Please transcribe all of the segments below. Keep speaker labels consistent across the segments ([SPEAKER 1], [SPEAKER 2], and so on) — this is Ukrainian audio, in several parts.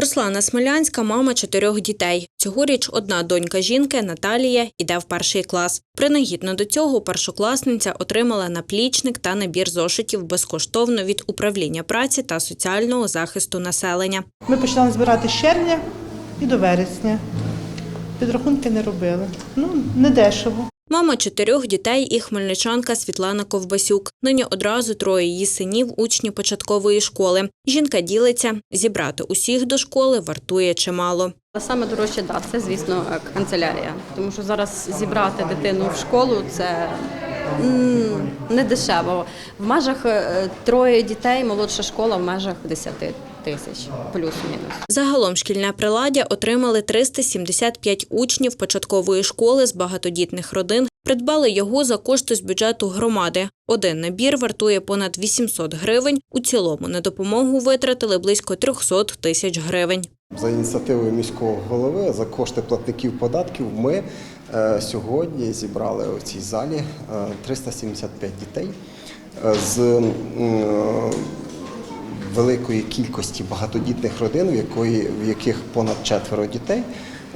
[SPEAKER 1] Руслана Смелянська мама чотирьох дітей. Цьогоріч одна донька жінки Наталія іде в перший клас. Принагідно до цього першокласниця отримала наплічник та набір зошитів безкоштовно від управління праці та соціального захисту населення.
[SPEAKER 2] Ми починали збирати з червня і до вересня. Підрахунки не робили. Ну, не дешево.
[SPEAKER 1] Мама чотирьох дітей і хмельничанка Світлана Ковбасюк. Нині одразу троє її синів учні початкової школи. Жінка ділиться, зібрати усіх до школи вартує чимало.
[SPEAKER 3] Саме дорожче, да, це, звісно, е, канцелярія. Тому що зараз зібрати дитину в школу це не дешево. В межах е, троє дітей, молодша школа в межах 10 тисяч, плюс-мінус.
[SPEAKER 1] Загалом шкільне приладдя отримали 375 учнів початкової школи з багатодітних родин. Придбали його за кошти з бюджету громади. Один набір вартує понад 800 гривень. У цілому на допомогу витратили близько 300 тисяч гривень.
[SPEAKER 4] За ініціативою міського голови за кошти платників податків ми е, сьогодні зібрали у цій залі е, 375 дітей е, з е, великої кількості багатодітних родин, в, якої, в яких понад четверо дітей.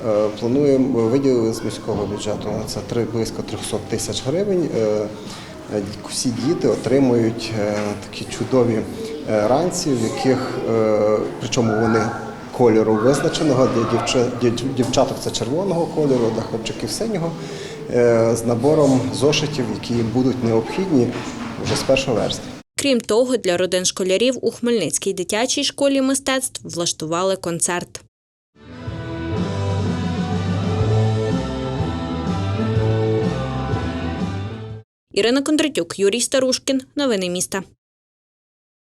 [SPEAKER 4] Е, Плануємо виділили з міського бюджету на це близько 300 тисяч гривень. Е, е, Всі діти отримують е, такі чудові е, ранці, в яких е, причому вони кольору визначеного для дівчаток це червоного кольору, для хлопчиків синього, е, з набором зошитів, які будуть необхідні вже з 1 вересня.
[SPEAKER 1] Крім того, для родин школярів у Хмельницькій дитячій школі мистецтв влаштували концерт. Ірина Кондратюк, Юрій Старушкін. Новини міста.